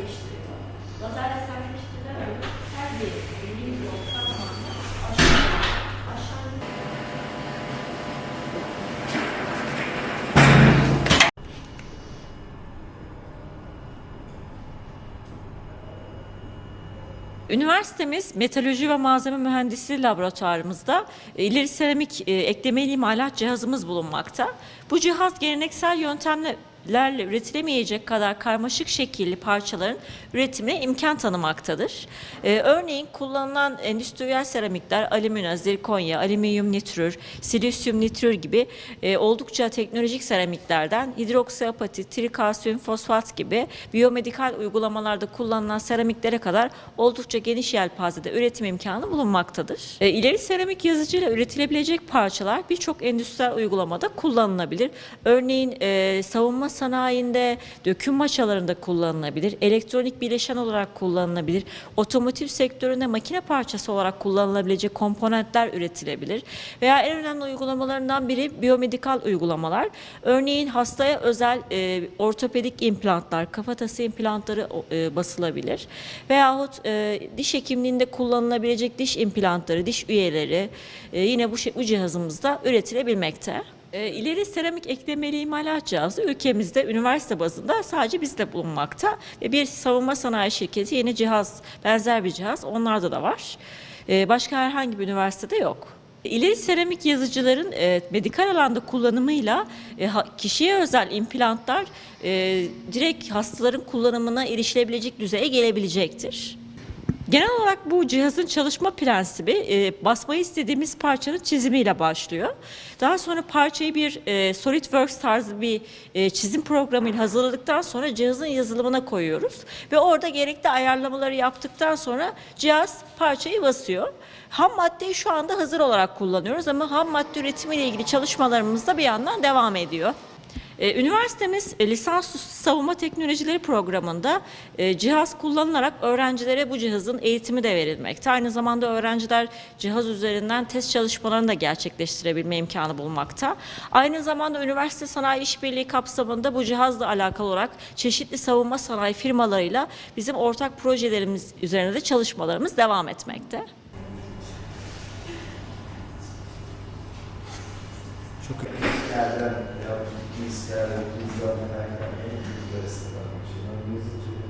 sertleştiriyor. Lazerle sertleştirilen her bir bilim yol Üniversitemiz Metaloloji ve Malzeme Mühendisliği Laboratuvarımızda e, ileri seramik e, ekleme imalat cihazımız bulunmakta. Bu cihaz geleneksel yöntemle yöntemlerle üretilemeyecek kadar karmaşık şekilli parçaların üretimine imkan tanımaktadır. E, örneğin kullanılan endüstriyel seramikler alüminyum, zirkonya, alüminyum nitrür, silisyum nitrür gibi e, oldukça teknolojik seramiklerden hidroksiapatit, trikalsiyum fosfat gibi biyomedikal uygulamalarda kullanılan seramiklere kadar oldukça geniş yelpazede üretim imkanı bulunmaktadır. E, ileri seramik yazıcıyla üretilebilecek parçalar birçok endüstriyel uygulamada kullanılabilir. Örneğin e, savunma sanayinde, döküm maşalarında kullanılabilir, elektronik bileşen olarak kullanılabilir, otomotiv sektöründe makine parçası olarak kullanılabilecek komponentler üretilebilir veya en önemli uygulamalarından biri biyomedikal uygulamalar. Örneğin hastaya özel e, ortopedik implantlar, kafatası implantları e, basılabilir veyahut e, diş hekimliğinde kullanılabilecek diş implantları, diş üyeleri e, yine bu, şey- bu cihazımızda üretilebilmekte. E, İleri seramik eklemeli imalat cihazı ülkemizde üniversite bazında sadece bizde bulunmakta ve bir savunma sanayi şirketi yeni cihaz, benzer bir cihaz onlarda da var. E, başka herhangi bir üniversitede yok. İleri seramik yazıcıların e, medikal alanda kullanımıyla e, kişiye özel implantlar e, direkt hastaların kullanımına erişilebilecek düzeye gelebilecektir. Genel olarak bu cihazın çalışma prensibi e, basmayı istediğimiz parçanın çizimiyle başlıyor. Daha sonra parçayı bir e, SolidWorks tarzı bir e, çizim programıyla hazırladıktan sonra cihazın yazılımına koyuyoruz. Ve orada gerekli ayarlamaları yaptıktan sonra cihaz parçayı basıyor. Ham maddeyi şu anda hazır olarak kullanıyoruz ama ham madde üretimiyle ilgili çalışmalarımız da bir yandan devam ediyor. Ee, Üniversitemiz e, lisansüstü savunma teknolojileri programında e, cihaz kullanılarak öğrencilere bu cihazın eğitimi de verilmekte. Aynı zamanda öğrenciler cihaz üzerinden test çalışmalarını da gerçekleştirebilme imkanı bulmakta. Aynı zamanda üniversite sanayi işbirliği kapsamında bu cihazla alakalı olarak çeşitli savunma sanayi firmalarıyla bizim ortak projelerimiz üzerinde de çalışmalarımız devam etmekte. Çok میز کرده پول داده نکرده این استفاده